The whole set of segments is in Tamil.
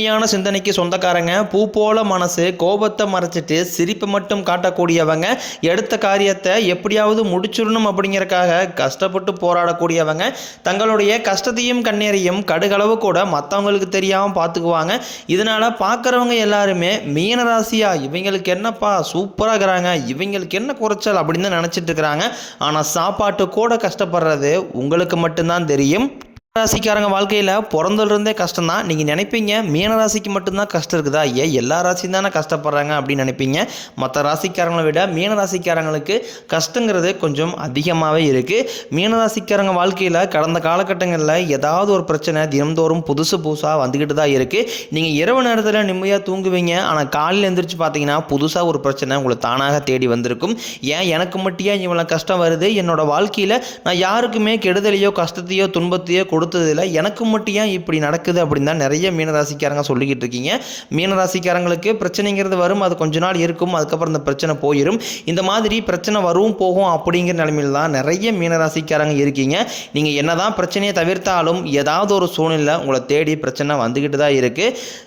உண்மையான சிந்தனைக்கு சொந்தக்காரங்க. பூ போல மனசு கோபத்தை மறைச்சிட்டு சிரிப்பு மட்டும் காட்டக்கூடியவங்க. எடுத்த காரியத்தை எப்படியாவது முடிச்சிடணும் அப்படிங்கறக்காக கஷ்டப்பட்டு போராடக்கூடியவங்க. தங்களுடைய கஷ்டத்தையும் கண்ணீரையும் கடுகளவு கூட மற்றவங்களுக்கு தெரியாமல் பார்த்துக்குவாங்க இதனால பார்க்குறவங்க எல்லாருமே மீனராசியா இவங்களுக்கு என்னப்பா சூப்பராக இருக்கிறாங்க இவங்களுக்கு என்ன குறைச்சல் அப்படின்னு தான் நினச்சிட்டு இருக்கிறாங்க. ஆனால் சாப்பாட்டு கூட கஷ்டப்படுறது உங்களுக்கு மட்டும்தான் தெரியும். ராசிக்காரங்க வாழ்க்கையில் பிறந்ததுலேருந்தே கஷ்டம் தான் நீங்கள் நினைப்பீங்க மீன ராசிக்கு மட்டும்தான் கஷ்டம் இருக்குதா? ஏன் எல்லா ராசியும் தானே கஷ்டப்படுறாங்க அப்படின்னு நினைப்பீங்க. மற்ற ராசிக்காரங்களை விட மீன ராசிக்காரங்களுக்கு கஷ்டங்கிறது கொஞ்சம் அதிகமாகவே இருக்குது மீன ராசிக்காரங்க வாழ்க்கையில் கடந்த காலகட்டங்களில் ஏதாவது ஒரு பிரச்சனை தினந்தோறும் புதுசு புதுசாக வந்துக்கிட்டு தான் இருக்குது நீங்கள் இரவு நேரத்தில் நிம்மதியாக தூங்குவீங்க. ஆனால் காலையில் எழுந்திரிச்சு பார்த்தீங்கன்னா புதுசாக ஒரு பிரச்சனை உங்களை தானாக தேடி வந்திருக்கும். ஏன்? எனக்கு மட்டும் ஏன் இவ்வளோ கஷ்டம் வருது? என்னோட வாழ்க்கையில் நான் யாருக்குமே கெடுதலையோ கஷ்டத்தையோ துன்பத்தையோ கொடுத்ததில் எனக்கு மட்டும் ஏன் இப்படி நடக்குது அப்படின்னு தான் நிறைய மீனராசிக்காரங்க சொல்லிக்கிட்டு இருக்கீங்க. மீனராசிக்காரங்களுக்கு பிரச்சனைங்கிறது வரும் அது கொஞ்ச நாள் இருக்கும் அதுக்கப்புறம் இந்த பிரச்சனை போயிடும் இந்த மாதிரி பிரச்சனை வரும் போகும் அப்படிங்கிற நிலைமையில் தான் நிறைய மீனராசிக்காரங்க இருக்கீங்க. நீங்கள் என்னதான் பிரச்சனையை தவிர்த்தாலும் ஏதாவது ஒரு சூழ்நிலை உங்களை தேடி பிரச்சனை வந்துக்கிட்டு தான் இருக்குது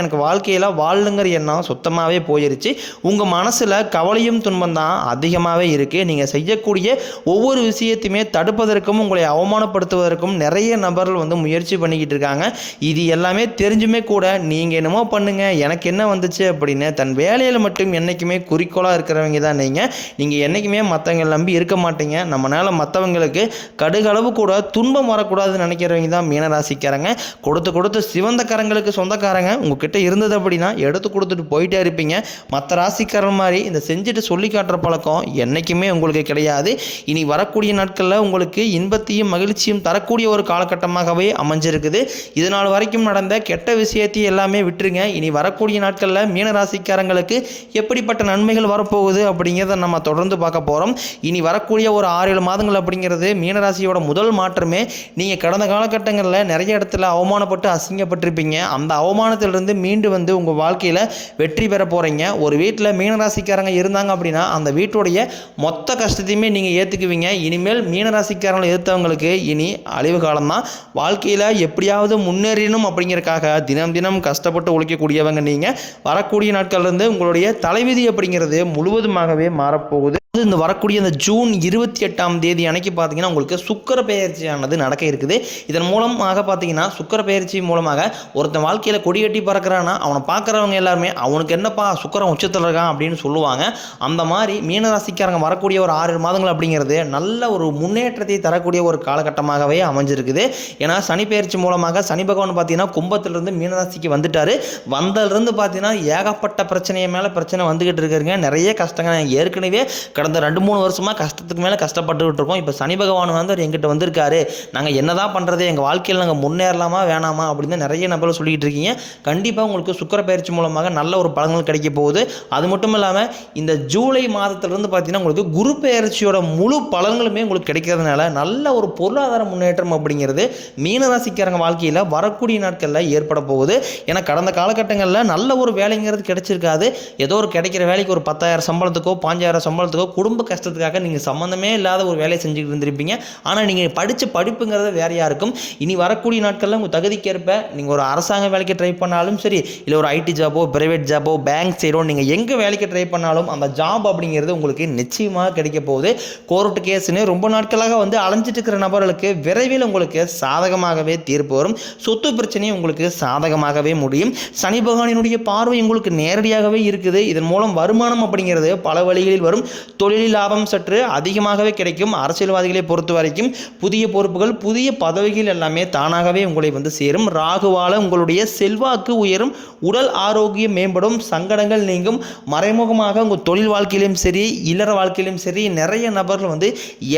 எனக்கு வாழ்க்கையில் வாழணுங்கிற எண்ணம் சுத்தமாகவே போயிருச்சு. உங்கள் மனசில் கவலையும் துன்பம் தான் அதிகமாகவே இருக்குது நீங்கள் செய்யக்கூடிய ஒவ்வொரு விஷயத்தையுமே தடுப்பதற்கும் உங்களை அவமானப்படுத்துவதற்கும் நிறைய நபர்கள் வந்து முயற்சி பண்ணிக்கிட்டு இருக்காங்க. இது எல்லாமே தெரிஞ்சுமே கூட நீங்கள் என்னமோ பண்ணுங்கள் எனக்கு என்ன வந்துச்சு அப்படின்னு தன் வேலையில் மட்டும் என்றைக்குமே குறிக்கோளாக இருக்கிறவங்க தான் நீங்கள் நீங்கள் என்றைக்குமே மற்றவங்க நம்பி இருக்க மாட்டீங்க. நம்மளால் மற்றவங்களுக்கு கடுகளவு கூட துன்பம் வரக்கூடாதுன்னு நினைக்கிறவங்க தான் மீனராசிக்காரங்க. கொடுத்து கொடுத்து சிவந்த கரங்களுக்கு சொந்தக்காரங்க. உங்ககிட்ட இருந்தது அப்படின்னா எடுத்து கொடுத்துட்டு போயிட்டே இருப்பீங்க. மற்ற ராசிக்காரன் மாதிரி இந்த செஞ்சுட்டு சொல்லி காட்டுற பழக்கம் என்றைக்குமே உங்களுக்கு கிடையாது. இனி வரக்கூடிய நாட்களில் உங்களுக்கு இன்பத்தையும் மகிழ்ச்சியும் தரக்கூடிய ஒரு காலகட்டமாகவே அமைஞ்சிருக்குது. இது நாள் வரைக்கும் நடந்த கெட்ட விஷயத்தையும் எல்லாமே விட்டுருங்க. இனி வரக்கூடிய நாட்களில் மீன ராசிக்காரங்களுக்கு எப்படிப்பட்ட நன்மைகள் வரப்போகுது அப்படிங்கிறத நம்ம தொடர்ந்து பார்க்க போகிறோம் இனி வரக்கூடிய ஒரு ஆறு ஏழு மாதங்கள் அப்படிங்கிறது மீனராசியோட முதல் மாற்றமே. நீங்கள் கடந்த காலகட்டங்களில் நிறைய இடத்துல அவமானப்பட்டு அசிங்கப்பட்டிருப்பீங்க. அந்த அவமானத்திலிருந்து மீண்டு வந்து உங்கள் வாழ்க்கையில் வெற்றி பெற போகிறீங்க ஒரு வீட்டில் மீனராசிக்காரங்க இருந்தாங்க அப்படின்னா அந்த வீட்டுடைய மொத்த கஷ்டத்தையுமே நீங்கள் ஏற்றுக்குவீங்க இனிமேல் மீனராசிக்காரங்களை எதிர்த்தவங்களுக்கு இனி அழிவு காலம்தான். வாழ்க்கையில் எப்படியாவது முன்னேறணும் அப்படிங்கிறதுக்காக தினம் தினம் கஷ்டப்பட்டு உழைக்கக்கூடியவங்க நீங்கள் வரக்கூடிய நாட்கள்லேருந்து உங்களுடைய தலைவிதி அப்படிங்கிறது முழுவதுமாகவே மாறப்போகுது. அது இந்த வரக்கூடிய இந்த ஜூன் இருபத்தி எட்டாம் தேதி அன்னைக்கு பார்த்தீங்கன்னா உங்களுக்கு சுக்கர பெயர்ச்சியானது நடக்க இருக்குது. இதன் மூலமாக பார்த்தீங்கன்னா சுக்கர பெயர்ச்சி மூலமாக ஒருத்தன் வாழ்க்கையில் கொடியட்டி பறக்கிறான்னா அவனை பார்க்குறவங்க எல்லாருமே அவனுக்கு என்னப்பா சுக்கரம் உச்சத்தில் இருக்கான் அப்படின்னு சொல்லுவாங்க. அந்த மாதிரி மீனராசிக்காரங்க வரக்கூடிய ஒரு ஆறு மாதங்கள் அப்படிங்கிறது நல்ல ஒரு முன்னேற்றத்தை தரக்கூடிய ஒரு காலகட்டமாகவே அமைஞ்சிருக்குது. ஏன்னா சனி பெயர்ச்சி மூலமாக சனி பகவான் பார்த்தீங்கன்னா கும்பத்திலிருந்து மீனராசிக்கு வந்துட்டார். வந்ததுலேருந்து பார்த்தீங்கன்னா ஏகப்பட்ட பிரச்சனையை மேலே பிரச்சனை வந்துக்கிட்டு இருக்கிறீங்க நிறைய கஷ்டங்கள் ஏற்கனவே கடந்த ரெண்டு மூணு வருஷமாக கஷ்டத்துக்கு மேலே கஷ்டப்பட்டுக்கிட்டு இருக்கோம் இப்போ சனி பகவான் வந்து அவர் எங்கிட்ட வந்திருக்காரு. நாங்கள் என்ன தான் பண்ணுறது எங்கள் வாழ்க்கையில் நாங்கள் முன்னேறலாமா வேணாமா அப்படின்னு நிறைய நபர்கள் சொல்லிக்கிட்டு இருக்கீங்க. கண்டிப்பாக உங்களுக்கு சுக்கர பயிற்சி மூலமாக நல்ல ஒரு பலன்கள் கிடைக்க போகுது. அது மட்டும் இல்லாமல் இந்த ஜூலை மாதத்துலேருந்து பார்த்தீங்கன்னா உங்களுக்கு குரு பெயர்ச்சியோட முழு பலன்களுமே உங்களுக்கு கிடைக்கிறதுனால நல்ல ஒரு பொருளாதார முன்னேற்றம் அப்படிங்கிறது மீனராசிக்காரங்க வாழ்க்கையில் வரக்கூடிய நாட்களில் ஏற்பட போகுது. ஏன்னா கடந்த காலகட்டங்களில் நல்ல ஒரு வேலைங்கிறது கிடைச்சிருக்காது. ஏதோ ஒரு கிடைக்கிற வேலைக்கு ஒரு பத்தாயிரம் சம்பளத்துக்கோ பாஞ்சாயிரம் சம்பளத்துக்கோ குடும்ப கஷ்டத்துக்காக நீங்கள் சம்மந்தமே இல்லாத ஒரு வேலையை செஞ்சுக்கிட்டு இருந்திருப்பீங்க. ஆனால் நீங்கள் படித்த படிப்புங்கிறது வேறையாக இருக்கும் இனி வரக்கூடிய நாட்களில் உங்கள் தகுதிக்கேற்ப நீங்கள் ஒரு அரசாங்க வேலைக்கு ட்ரை பண்ணாலும் சரி இல்லை ஒரு ஐடி ஜாபோ பிரைவேட் ஜாபோ பேங்க் சைடோ நீங்கள் எங்கே வேலைக்கு ட்ரை பண்ணாலும் அந்த ஜாப் அப்படிங்கிறது உங்களுக்கு நிச்சயமாக கிடைக்க போகுது. கோர்ட்டு கேஸ்னு ரொம்ப நாட்களாக வந்து அலைஞ்சிட்டு இருக்கிற நபர்களுக்கு விரைவில் உங்களுக்கு சாதகமாகவே தீர்ப்பு வரும். சொத்து பிரச்சனையும் உங்களுக்கு சாதகமாகவே முடியும். சனி பகவானினுடைய பார்வை உங்களுக்கு நேரடியாகவே இருக்குது. இதன் மூலம் வருமானம் அப்படிங்கிறது பல வழிகளில் வரும். தொழில் லாபம் சற்று அதிகமாகவே கிடைக்கும். அரசியல்வாதிகளை பொறுத்த வரைக்கும் புதிய பொறுப்புகள் புதிய பதவிகள் எல்லாமே தானாகவே உங்களை வந்து சேரும். ராகுவால உங்களுடைய செல்வாக்கு உயரும். உடல் ஆரோக்கியம் மேம்படும். சங்கடங்கள் நீங்கும். மறைமுகமாக உங்கள் தொழில் வாழ்க்கையிலும் சரி இல்லற வாழ்க்கையிலும் சரி நிறைய நபர்கள் வந்து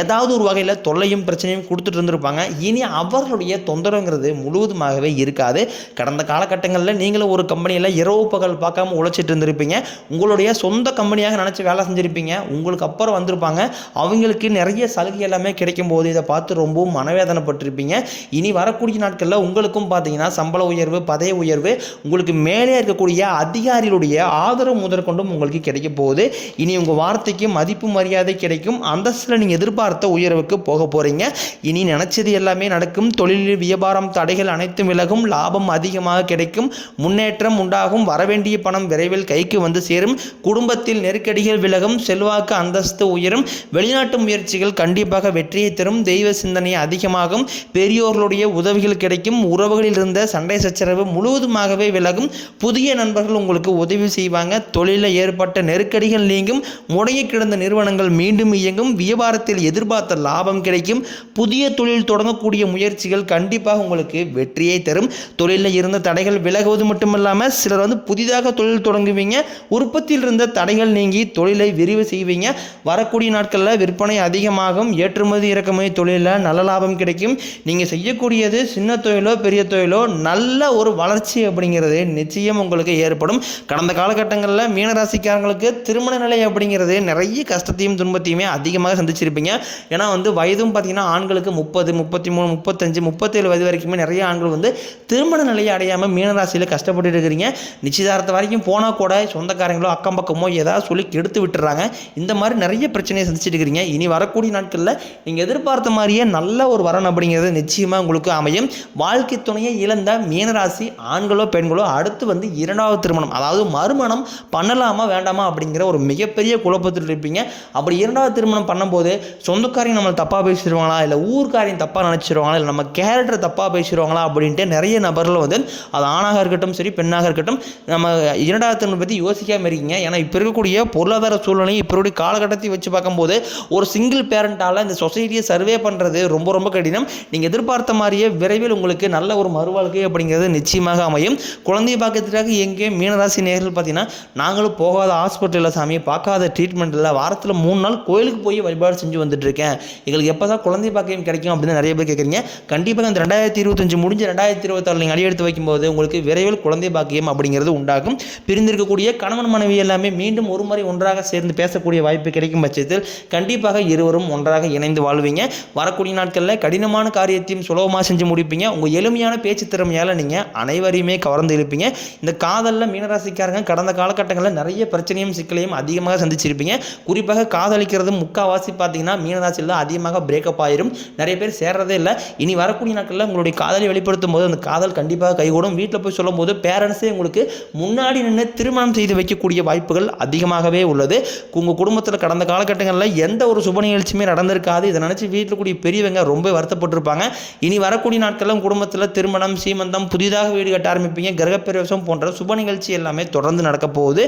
ஏதாவது ஒரு வகையில் தொல்லையும் பிரச்சனையும் கொடுத்துட்டு இருந்திருப்பாங்க. இனி அவர்களுடைய தொந்தரவுங்கிறது முழுவதுமாகவே இருக்காது. கடந்த காலகட்டங்களில் நீங்களும் ஒரு கம்பெனியில் இரவு பகல் பார்க்காம உழைச்சிட்டு இருந்திருப்பீங்க. உங்களுடைய சொந்த கம்பெனியாக நினச்சி வேலை செஞ்சுருப்பீங்க. உங்களுக்கு அப்புறம் வந்திருப்பாங்க. அவங்களுக்கு நிறைய சலுகை எல்லாமே கிடைக்கும் போது இதை பார்த்து ரொம்பவும் மனவேதனைப்பட்டிருப்பீங்க. இனி வரக்கூடிய நாட்களில் உங்களுக்கும் பார்த்தீங்கன்னா சம்பள உயர்வு பதவி உயர்வு உங்களுக்கு மேலே இருக்கக்கூடிய அதிகாரிகளுடைய ஆதரவு முதற்கொண்டும் உங்களுக்கு கிடைக்க போகுது. இனி உங்கள் வார்த்தைக்கு மதிப்பு மரியாதை கிடைக்கும். அந்தஸ்தில் நீங்கள் எதிர்பார்த்த உயர்வுக்கு போக போகிறீங்க இனி நினச்சது எல்லாமே நடக்கும். தொழிலில் வியாபாரம் தடைகள் அனைத்தும் விலகும். லாபம் அதிகமாக கிடைக்கும். முன்னேற்றம் உண்டாகும். வரவேண்டிய பணம் விரைவில் கைக்கு வந்து சேரும். குடும்பத்தில் நெருக்கடிகள் விலகும். செல்வாக்கு அந்தஸ்து உயரும். வெளிநாட்டு முயற்சிகள் கண்டிப்பாக வெற்றியை தரும். தெய்வ சிந்தனை அதிகமாகும். பெரியோர்களுடைய உதவிகள் கிடைக்கும். உறவுகளில் இருந்த சண்டை சச்சரவு முழுவதுமாகவே விலகும். புதிய நண்பர்கள் உங்களுக்கு உதவி செய்வாங்க. தொழிலில் ஏற்பட்ட நெருக்கடிகள் நீங்கும். முடைய கிடந்த நிறுவனங்கள் மீண்டும் இயங்கும். வியாபாரத்தில் எதிர்பார்த்த லாபம் கிடைக்கும். புதிய தொழில் தொடங்கக்கூடிய முயற்சிகள் கண்டிப்பாக உங்களுக்கு வெற்றியை தரும். தொழிலில் இருந்த தடைகள் விலகுவது மட்டுமல்லாமல் சிலர் வந்து புதிதாக தொழில் தொடங்குவீங்க. உற்பத்தியில் இருந்த தடைகள் நீங்கி தொழிலை விரிவு செய்வீங்க. வரக்கூடிய நாட்களில் விற்பனை அதிகமாகும் ஏற்றுமதி இறக்குமதி தொழிலில் நல்ல லாபம் கிடைக்கும். நீங்கள் செய்யக்கூடியது சின்ன தொழிலோ பெரிய தொழிலோ நல்ல ஒரு வளர்ச்சி அப்படிங்கிறது நிச்சயம் உங்களுக்கு ஏற்படும். கடந்த காலகட்டங்களில் மீனராசிக்காரங்களுக்கு திருமண நிலை அப்படிங்கிறது நிறைய கஷ்டத்தையும் துன்பத்தையுமே அதிகமாக சந்திச்சிருப்பீங்க. ஏன்னா வந்து வயதும் பார்த்தீங்கன்னா ஆண்களுக்கு முப்பது முப்பத்தி மூணு முப்பத்தஞ்சு முப்பத்தேழு வயது வரைக்குமே நிறைய ஆண்கள் வந்து திருமண நிலையை அடையாமல் மீனராசியில் கஷ்டப்பட்டு இருக்கிறீங்க. நிச்சயதார்த்தம் வரைக்கும் போனால் கூட சொந்தக்காரங்களோ அக்கம் பக்கமோ ஏதாவது சொல்லி கெடுத்து விட்டுறாங்க. இந்த மாதிரி நிறைய பிரச்சனையை சந்திச்சுட்டு இருக்கிறீங்க இனி வரக்கூடிய நாட்களில் நீங்கள் எதிர்பார்த்த மாதிரியே நல்ல ஒரு வரன் அப்படிங்கிறது நிச்சயமாக உங்களுக்கு அமையும். வாழ்க்கை துணையை இழந்த மீனராசி ஆண்களோ பெண்களோ அடுத்து வந்து இரண்டாவது திருமணம் அதாவது மறுமணம் பண்ணலாமா வேண்டாமா அப்படிங்கிற ஒரு மிகப்பெரிய குழப்பத்தில் இருப்பீங்க. அப்படி இரண்டாவது திருமணம் பண்ணும்போது சொந்தக்காரையும் நம்மளை தப்பாக பேசிடுவாங்களா? இல்லை ஊர்க்காரையும் தப்பாக நினச்சிடுவாங்களா? இல்லை நம்ம கேரக்டர் தப்பாக பேசிடுவாங்களா? அப்படின்ட்டு நிறைய நபர்கள் வந்து அது ஆணாக இருக்கட்டும் சரி பெண்ணாக இருக்கட்டும் நம்ம இரண்டாவது திருமணம் பற்றி யோசிக்காமல் இருக்கீங்க. ஏன்னா இப்போ இருக்கக்கூடிய பொருளாதார சூழ்நிலையும் இப்போ காலகட்டத்தை வச்சு பார்க்கும்போது ஒரு சிங்கிள் பேரண்டால் இந்த சொசைட்டியை சர்வே பண்ணுறது ரொம்ப ரொம்ப கடினம். நீங்கள் எதிர்பார்த்த மாதிரியே விரைவில் உங்களுக்கு நல்ல ஒரு மறுவாழ்க்கை அப்படிங்கிறது நிச்சயமாக அமையும். குழந்தை பார்க்கறதுக்காக எங்கே மீனராசி நேர்கள் பார்த்தீங்கன்னா நாங்களும் போகாத ஹாஸ்பிட்டலில் சாமி பார்க்காத ட்ரீட்மெண்ட்டில் வாரத்தில் மூணு நாள் கோயிலுக்கு போய் வழிபாடு செஞ்சு வந்துட்டுருக்கேன். எங்களுக்கு எப்போ தான் குழந்தை பாக்கியம் கிடைக்கும் அப்படின்னு நிறைய பேர் கேட்குறீங்க. கண்டிப்பாக இந்த ரெண்டாயிரத்தி இருபத்தஞ்சு முடிஞ்சு ரெண்டாயிரத்தி இருபத்தாறு நீங்கள் அடியெடுத்து வைக்கும்போது உங்களுக்கு விரைவில் குழந்தை பாக்கியம் அப்படிங்கிறது உண்டாகும். பிரிந்திருக்கக்கூடிய கணவன் மனைவி எல்லாமே மீண்டும் ஒரு முறை ஒன்றாக சேர்ந்து பேசக்கூடிய வாய்ப்பு வாய்ப்பு கிடைக்கும் பட்சத்தில் கண்டிப்பாக இருவரும் ஒன்றாக இணைந்து வாழ்வீங்க. வரக்கூடிய நாட்களில் கடினமான காரியத்தையும் சுலபமாக செஞ்சு முடிப்பீங்க. உங்கள் எளிமையான பேச்சு திறமையால் நீங்கள் அனைவரையுமே கவர்ந்து இருப்பீங்க இந்த காதலில் மீனராசிக்காரங்க கடந்த காலகட்டங்களில் நிறைய பிரச்சனையும் சிக்கலையும் அதிகமாக சந்திச்சிருப்பீங்க. குறிப்பாக காதலிக்கிறது முக்கால்வாசி பார்த்தீங்கன்னா மீனராசியில் தான் அதிகமாக பிரேக்கப் ஆயிரும். நிறைய பேர் சேர்றதே இல்லை. இனி வரக்கூடிய நாட்களில் உங்களுடைய காதலை வெளிப்படுத்தும் போது அந்த காதல் கண்டிப்பாக கைகூடும். வீட்டில் போய் சொல்லும் போது பேரண்ட்ஸே உங்களுக்கு முன்னாடி நின்று திருமணம் செய்து வைக்கக்கூடிய வாய்ப்புகள் அதிகமாகவே உள்ளது. உங்கள் குடும்பத்தில் கடந்த காலகட்டங்களில் எந்த ஒரு சுப நிகழ்ச்சியுமே நடந்திருக்காது. இதை நினச்சி வீட்டில் கூடிய பெரியவங்க ரொம்ப வருத்தப்பட்டிருப்பாங்க. இனி வரக்கூடிய நாட்களும் குடும்பத்தில் திருமணம் சீமந்தம் புதிதாக வீடு கட்ட ஆரம்பிப்பீங்க. கிரகப்பிரவேசம் போன்ற சுப நிகழ்ச்சி எல்லாமே தொடர்ந்து நடக்க போகுது.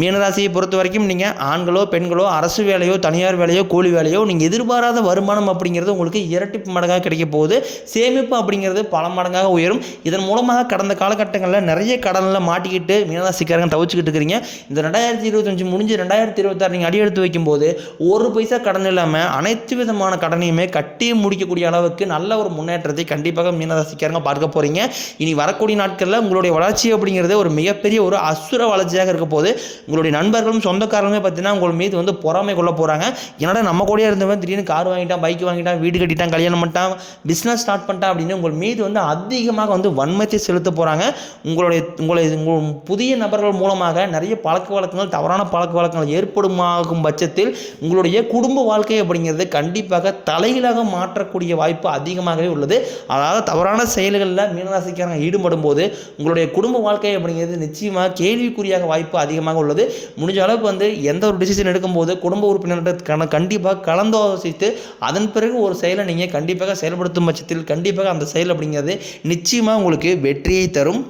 மீனராசியை பொறுத்த வரைக்கும் நீங்கள் ஆண்களோ பெண்களோ அரசு வேலையோ தனியார் வேலையோ கூலி வேலையோ நீங்கள் எதிர்பாராத வருமானம் அப்படிங்கிறது உங்களுக்கு இரட்டிப்பு மடங்காக கிடைக்க போகுது. சேமிப்பு அப்படிங்கிறது பல மடங்காக உயரும். இதன் மூலமாக கடந்த காலகட்டங்களில் நிறைய கடனில் மாட்டிக்கிட்டு மீனராசிக்காரங்க தவிச்சுக்கிட்டு இருக்கிறீங்க. இந்த ரெண்டாயிரத்தி இருபத்தஞ்சு முடிஞ்சு ரெண்டாயிரத்தி இருபத்தாறு நீங்கள் அடி எடுத்து வைக்கும்போது ஒரு பைசா கடன் இல்லாமல் அனைத்து விதமான கடனையுமே கட்டி முடிக்கக்கூடிய அளவுக்கு நல்ல ஒரு முன்னேற்றத்தை கண்டிப்பாக மீனராசிக்காரங்க பார்க்க போகிறீங்க இனி வரக்கூடிய நாட்களில் உங்களுடைய வளர்ச்சி அப்படிங்கிறது ஒரு மிகப்பெரிய ஒரு அசுர வளர்ச்சியாக இருக்க போது உங்களுடைய நண்பர்களும் சொந்தக்காரங்களுமே பார்த்தீங்கன்னா உங்கள் மீது வந்து பொறாமை கொள்ள போகிறாங்க என்னடா நம்ம கூடயே இருந்தவன் திடீர்னு கார் வாங்கிட்டான் பைக் வாங்கிட்டான் வீடு கட்டிட்டான் கல்யாணம் பண்ணிட்டான் பிஸ்னஸ் ஸ்டார்ட் பண்ணிட்டான் அப்படின்னு உங்கள் மீது வந்து அதிகமாக வந்து வன்மத்தை செலுத்த போகிறாங்க உங்களுடைய உங்களை உங்கள் புதிய நபர்கள் மூலமாக நிறைய பழக்க வழக்கங்கள் தவறான பழக்க வழக்கங்கள் ஏற்படுமாகும் பட்சத்தில் உங்களுடைய குடும்ப வாழ்க்கை அப்படிங்கிறது கண்டிப்பாக தலைகீழாக மாற்றக்கூடிய வாய்ப்பு அதிகமாகவே உள்ளது. அதாவது தவறான செயல்களில் மீனராசிக்காரங்க ஈடுபடும் போது உங்களுடைய குடும்ப வாழ்க்கை அப்படிங்கிறது நிச்சயமாக கேள்விக்குறியாக வாய்ப்பு அதிகமாக உள்ளது. முடிஞ்ச அளவுக்கு வந்து எந்த ஒரு டிசிஷன் எடுக்கும்போது குடும்ப உறுப்பினர்கிட்ட கண்டிப்பாக கலந்தாலோசித்து அதன் பிறகு ஒரு செயலை நீங்கள் கண்டிப்பாக செயல்படுத்தும் பட்சத்தில் கண்டிப்பாக அந்த செயல் அப்படிங்கிறது நிச்சயமாக உங்களுக்கு வெற்றியை தரும்.